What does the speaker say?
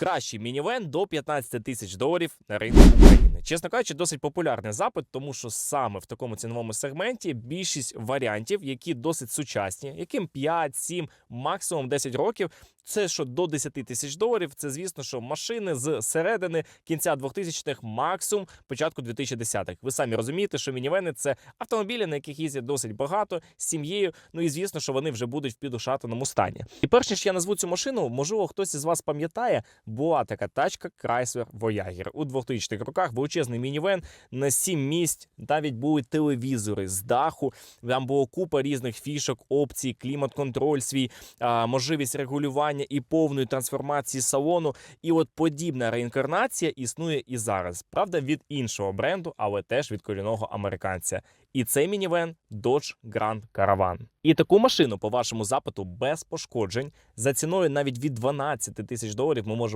Кращий мінівен до 15 тисяч доларів на ринку України. Чесно кажучи, досить популярний запит, тому що саме в такому ціновому сегменті більшість варіантів, які досить сучасні, яким 5, 7, максимум 10 років. Це що до 10 тисяч доларів. Це звісно, що машини з середини кінця 2000-х, максимум початку 2010-х. Ви самі розумієте, що мінівени це автомобілі, на яких їздять досить багато з сім'єю. Ну і звісно, що вони вже будуть в підушатаному стані. І перш ніж я назву цю машину, можливо, хтось із вас пам'ятає, була така тачка Chrysler Voyager. у 2000-х роках. Величезний мінівен на 7 місць. Навіть були телевізори з даху. Там було купа різних фішок, опцій, клімат-контроль свій, можливість регулювання і повної трансформації салону. І от подібна реінкарнація існує і зараз. Правда, від іншого бренду, але теж від корінного американця. І цей мінівен Dodge Grand Caravan. І таку машину по вашому запиту без пошкоджень за ціною навіть від 12 тисяч доларів ми можемо.